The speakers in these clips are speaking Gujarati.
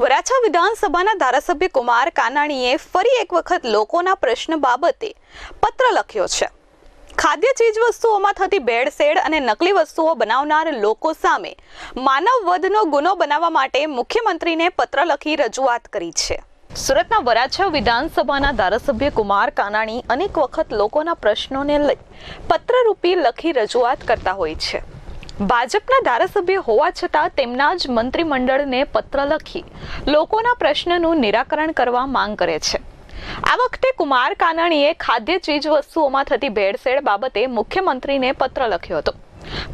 વરાછા વિધાનસભાના ધારાસભ્ય કુમાર કાનાણીએ ફરી એક વખત લોકોના પ્રશ્ન બાબતે પત્ર લખ્યો છે. ખાદ્ય ચીજવસ્તુઓમાં થતી ભેળસેળ અને નકલી વસ્તુઓ બનાવનાર લોકો સામે માનવ વધનો ગુનો બનાવવા માટે મુખ્યમંત્રીને પત્ર લખી રજૂઆત કરી છે. સુરતના વરાછા વિધાનસભાના ધારાસભ્ય કુમાર કાનાણી અનેક વખત લોકોના પ્રશ્નોને લઈ પત્રરૂપી લખી રજૂઆત કરતા હોય છે. ભાજપના ધારાસભ્ય હોવા છતાં તેમના જ મંત્રીમંડળને પત્ર લખી લોકોના પ્રશ્નનું નિરાકરણ કરવા માંગ કરે છે. આ વખતે કુમાર કાનાણીએ ખાદ્ય ચીજ વસ્તુઓમાં થતી ભેળસેળ બાબતે મુખ્યમંત્રીને પત્ર લખ્યો હતો.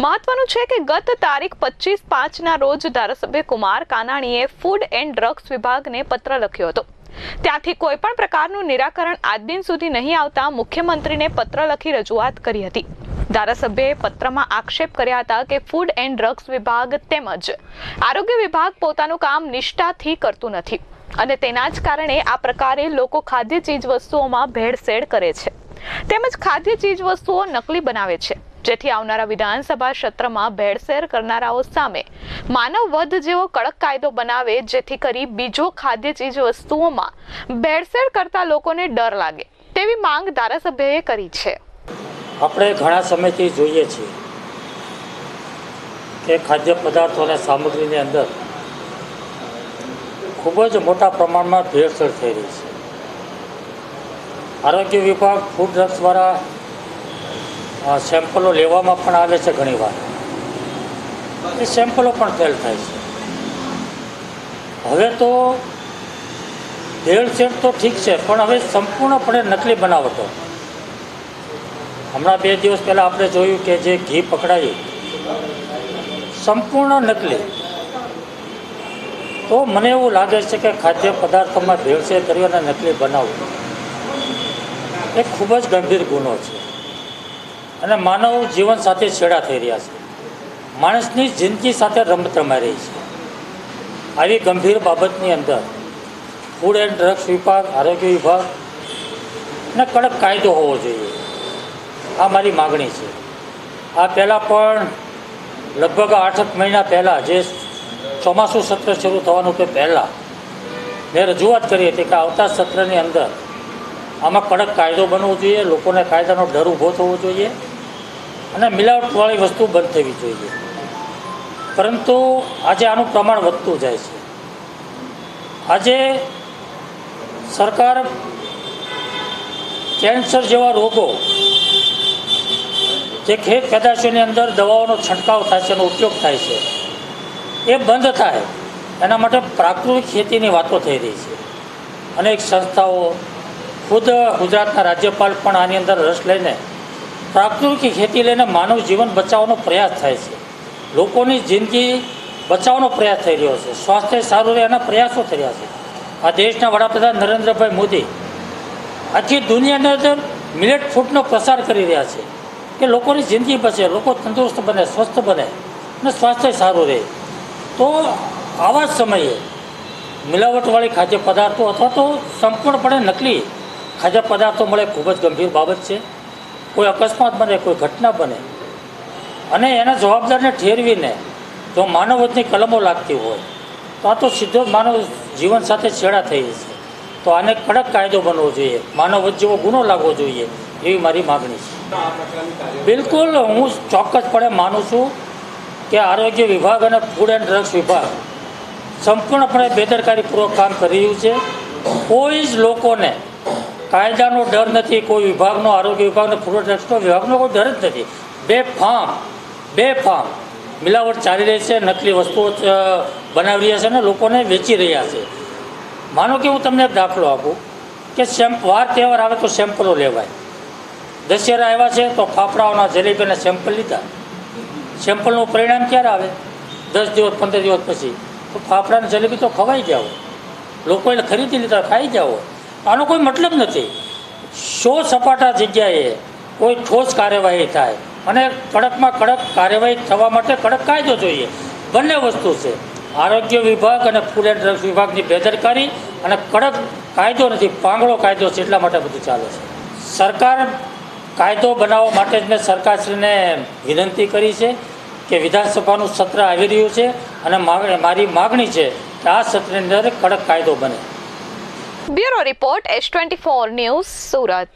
મહત્વનું છે કે ગત તારીખ પચીસ પાંચના રોજ ધારાસભ્ય કુમાર કાનાણીએ ફૂડ એન્ડ ડ્રગ્સ વિભાગને પત્ર લખ્યો હતો. ત્યાંથી કોઈ પણ પ્રકારનું નિરાકરણ આજ દિન સુધી નહીં આવતા મુખ્યમંત્રીને પત્ર લખી રજૂઆત કરી હતી. ધારાસભ્યએ પત્રમાં આક્ષેપ કર્યા હતા કે ફૂડ એન્ડ ડ્રગ્સ વિભાગ તેમજ આરોગ્ય વિભાગ પોતાનું કામ નિષ્ઠાથી કરતું નથી. અને તેના જ કારણે આ પ્રકારે લોકો ખાદ્ય ચીજ વસ્તુઓમાં ભેળસેળ કરે છે. તેમજ ખાદ્ય ચીજ વસ્તુઓ નકલી બનાવે છે. જેથી આવનારા વિધાનસભા સત્રમાં ભેળસેળ કરનારાઓ સામે માનવ વધ જેવો કડક કાયદો બનાવે, જેથી કરી બીજો ખાદ્ય ચીજ વસ્તુઓમાં ભેળસેળ કરતા લોકોને ડર લાગે. તેવી માંગ ધારાસભ્યએ કરી છે. આપણે ઘણા સમયથી જોઈએ છીએ કે ખાદ્ય પદાર્થો અને સામગ્રીની અંદર ખૂબ જ મોટા પ્રમાણમાં ભેળસેળ થઈ રહી છે. આરોગ્ય વિભાગ ફૂડ ડ્રગ્સ દ્વારા સેમ્પલો લેવામાં પણ આવે છે ઘણીવાર. એ સેમ્પલો પણ ફેલ થાય છે. હવે તો ભેળસેળ તો ઠીક છે, પણ હવે સંપૂર્ણપણે નકલી બનાવટો. હમણાં બે દિવસ પહેલાં આપણે જોયું કે જે ઘી પકડાયું, સંપૂર્ણ નકલી. તો મને એવું લાગે છે કે ખાદ્ય પદાર્થોમાં ભેળસેળ કરી અને નકલી બનાવવું. એ ખૂબ જ ગંભીર ગુનો છે. અને માનવ જીવન સાથે છેડા થઈ રહ્યા છે. માણસની જિંદગી સાથે રમત રમાઈ રહી છે. આવી ગંભીર બાબતની અંદર ફૂડ એન્ડ ડ્રગ્સ વિભાગ, આરોગ્ય વિભાગ ને કડક કાયદો હોવો જોઈએ. આ મારી માગણી છે. આ પહેલાં પણ લગભગ આઠક મહિના પહેલાં જે ચોમાસું સત્ર શરૂ થવાનું તે પહેલાં મેં રજૂઆત કરી હતી કે આવતા સત્રની અંદર આમાં કડક કાયદો બનવો જોઈએ, લોકોને કાયદાનો ડર ઊભો થવો જોઈએ અને મિલાવટવાળી વસ્તુ બંધ થવી જોઈએ. પરંતુ આજે આનું પ્રમાણ વધતું જાય છે. આજે સરકાર કેન્સર જેવા રોગો જે ખેત પેદાશોની અંદર દવાઓનો છંટકાવ થાય છે, એનો ઉપયોગ થાય છે, એ બંધ થાય. એના માટે પ્રાકૃતિક ખેતીની વાતો થઈ રહી છે. અનેક સંસ્થાઓ, ખુદ ગુજરાતના રાજ્યપાલ પણ આની અંદર રસ લઈને પ્રાકૃતિક ખેતી લઈને માનવ જીવન બચાવવાનો પ્રયાસ થાય છે. લોકોની જિંદગી બચાવવાનો પ્રયાસ થઈ રહ્યો છે. સ્વાસ્થ્ય સારું રહે એના પ્રયાસો થઈ રહ્યા છે. આ દેશના વડાપ્રધાન નરેન્દ્રભાઈ મોદી આખી દુનિયાની અંદર મિલેટ ફૂડનો પ્રસાર કરી રહ્યા છે. કે લોકોની જિંદગી બચે, લોકો તંદુરસ્ત બને, સ્વસ્થ બને અને સ્વાસ્થ્ય સારું રહે. તો આવા જ સમયે મિલાવટવાળી ખાદ્ય પદાર્થો અથવા તો સંપૂર્ણપણે નકલી ખાદ્ય પદાર્થો મળે ખૂબ જ ગંભીર બાબત છે. કોઈ અકસ્માત બને, કોઈ ઘટના બને અને એના જવાબદારને ઠેરવીને જો માનવતની કલમો લાગતી હોય, તો આ તો સીધો માનવ જીવન સાથે છેડા થઈ છે તો આને કડક કાયદો બનવો જોઈએ માનવત જેવો ગુનો લાગવો જોઈએ. એવી મારી માગણી છે. બિલકુલ, હું ચોક્કસપણે માનું છું કે આરોગ્ય વિભાગ અને ફૂડ એન્ડ ડ્રગ્સ વિભાગ સંપૂર્ણપણે બેદરકારીપૂર્વક કામ કરી રહ્યું છે. કોઈ જ લોકોને કાયદાનો ડર નથી, કોઈ વિભાગનો, આરોગ્ય વિભાગનો ફૂડ એન્ડ ડ્રગ્સનો વિભાગનો કોઈ ડર જ નથી. બે ફાર્મ બે ફાર્મ મિલાવટ ચાલી રહી છે, નકલી વસ્તુઓ બનાવી રહ્યા છે અને લોકોને વેચી રહ્યા છે. માનો કે હું તમને દાખલો આપું કે સેમ્પ વાર તહેવાર આવે તો સેમ્પલો લેવાય. દશેરા આવ્યા છે તો ફાફડાઓના જલેબીના સેમ્પલ લીધા. સેમ્પલનું પરિણામ ક્યારે આવે? દસ દિવસ, પંદર દિવસ પછી. તો ફાફડાની જલેબી તો ખવાઈ જાવ લોકોએ ખરીદી લીધા, ખાઈ જાઓ આનો કોઈ મતલબ નથી. સો સપાટા જગ્યાએ કોઈ ઠોસ કાર્યવાહી થાય. અને કડકમાં કડક કાર્યવાહી થવા માટે કડક કાયદો જોઈએ. બંને વસ્તુ છે. આરોગ્ય વિભાગ અને ફૂડ એન્ડ ડ્રગ્સ વિભાગની બેદરકારી અને કડક કાયદો નથી. પાંગળો કાયદો છે એટલા માટે બધું ચાલે છે. સરકાર કાયદો બનાવવા માટે જ મેં સરકારશ્રીને વિનંતી કરી છે કે વિધાનસભાનું સત્ર આવી રહ્યું છે અને મારી માગણી છે કે આ સત્રની અંદર કડક કાયદો બને. Bureau report S twenty four news Surat.